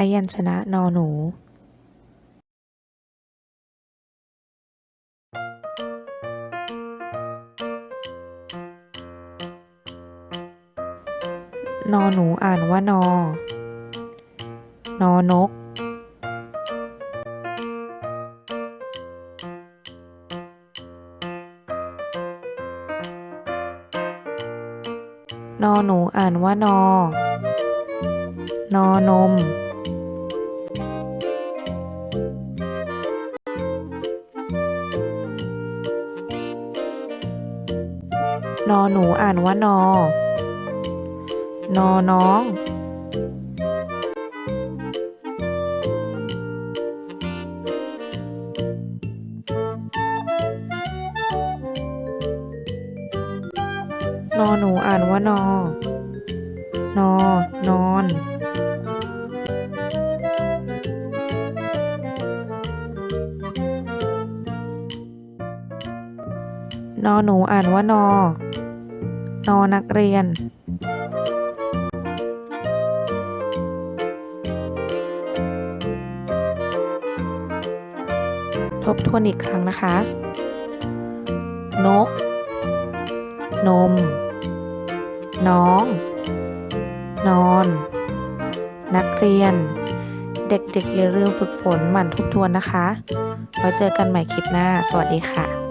พยัญชนะนอหนู นอหนูอ่านว่านอ นอนก นอหนูอ่านว่านอนอนม นอหนูอ่านว่านอ นอน้อง นอหนูอ่านว่านอ นอนอน นอหนูอ่านว่านอ นอนักเรียนทบทวนอีกครั้งนะคะ นก นม น้อง นอน นักเรียน เด็กๆอย่าลืมฝึกฝนหมั่นทบทวนนะคะ ไว้เจอกันใหม่คลิปหน้า สวัสดีค่ะ